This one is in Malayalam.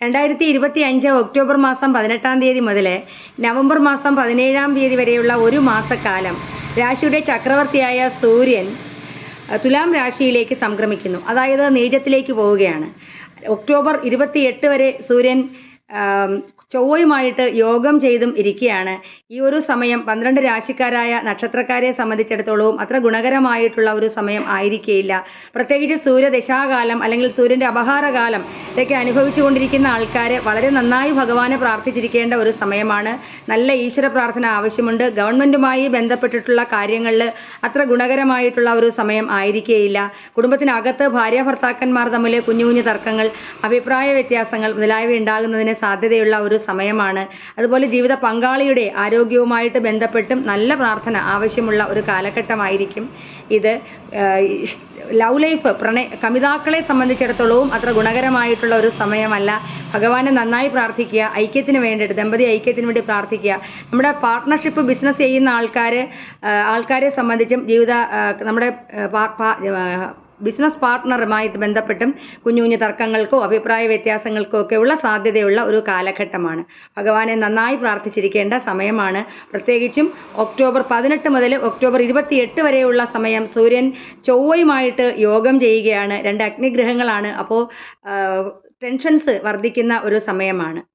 രണ്ടായിരത്തി ഇരുപത്തി അഞ്ച് ഒക്ടോബർ മാസം പതിനെട്ടാം തീയതി മുതൽ നവംബർ മാസം പതിനേഴാം തീയതി വരെയുള്ള ഒരു മാസക്കാലം രാശിയുടെ ചക്രവർത്തിയായ സൂര്യൻ തുലാം രാശിയിലേക്ക് സംക്രമിക്കുന്നു. അതായത് നീജത്തിലേക്ക് പോവുകയാണ്. ഒക്ടോബർ ഇരുപത്തി എട്ട് വരെ സൂര്യൻ ചൊവ്വയുമായിട്ട് യോഗം ചെയ്തും ഇരിക്കുകയാണ്. ഈ ഒരു സമയം പന്ത്രണ്ട് രാശിക്കാരായ നക്ഷത്രക്കാരെ സംബന്ധിച്ചിടത്തോളവും അത്ര ഗുണകരമായിട്ടുള്ള ഒരു സമയം ആയിരിക്കുകയില്ല പ്രത്യേകിച്ച് സൂര്യദശാകാലം അല്ലെങ്കിൽ സൂര്യന്റെ അപഹാരകാലം ഇതൊക്കെ അനുഭവിച്ചുകൊണ്ടിരിക്കുന്ന ആൾക്കാർ വളരെ നന്നായി ഭഗവാനെ പ്രാർത്ഥിച്ചിരിക്കേണ്ട ഒരു സമയമാണ്. നല്ല ഈശ്വര പ്രാർത്ഥന ആവശ്യമുണ്ട്. ഗവൺമെന്റുമായി ബന്ധപ്പെട്ടിട്ടുള്ള കാര്യങ്ങളിൽ അത്ര ഗുണകരമായിട്ടുള്ള ഒരു സമയം ആയിരിക്കേയില്ല. കുടുംബത്തിനകത്ത് ഭാര്യ ഭർത്താക്കന്മാർ തമ്മിൽ കുഞ്ഞു കുഞ്ഞു തർക്കങ്ങൾ അഭിപ്രായ വ്യത്യാസങ്ങൾ മുതലായവ ഉണ്ടാകുന്നതിന് സാധ്യതയുള്ള ഒരു സമയമാണ്. അതുപോലെ ജീവിത പങ്കാളിയുടെ ആരോഗ്യവുമായിട്ട് ബന്ധപ്പെട്ടും നല്ല പ്രാർത്ഥന ആവശ്യമുള്ള ഒരു കാലഘട്ടമായിരിക്കും ഇത്. ലവ് ലൈഫ് പ്രണയ കമിതാക്കളെ സംബന്ധിച്ചിടത്തോളവും അത്ര ഗുണകരമായിട്ടുള്ള ഒരു സമയമല്ല. ഭഗവാനെ നന്നായി പ്രാർത്ഥിക്കുക ഐക്യത്തിന് വേണ്ടിയിട്ട് ദമ്പതി ഐക്യത്തിന് വേണ്ടി പ്രാർത്ഥിക്കുക. നമ്മുടെ പാർട്ട്ണർഷിപ്പ് ബിസിനസ് ചെയ്യുന്ന ആൾക്കാരെ ആൾക്കാരെ സംബന്ധിച്ചും ജീവിത നമ്മുടെ ബിസിനസ് പാർട്ട്ണറുമായിട്ട് ബന്ധപ്പെട്ടും കുഞ്ഞു കുഞ്ഞു തർക്കങ്ങൾക്കോ അഭിപ്രായ വ്യത്യാസങ്ങൾക്കോ ഉള്ള സാധ്യതയുള്ള ഒരു കാലഘട്ടമാണ്. ഭഗവാനെ നന്നായി പ്രാർത്ഥിച്ചിരിക്കേണ്ട സമയമാണ്. പ്രത്യേകിച്ചും ഒക്ടോബർ പതിനെട്ട് മുതൽ ഒക്ടോബർ ഇരുപത്തിയെട്ട് വരെയുള്ള സമയം സൂര്യൻ ചൊവ്വയുമായിട്ട് യോഗം ചെയ്യുകയാണ്. രണ്ട് അഗ്നിഗ്രഹങ്ങളാണ്. അപ്പോൾ ടെൻഷൻസ് വർദ്ധിക്കുന്ന ഒരു സമയമാണ്.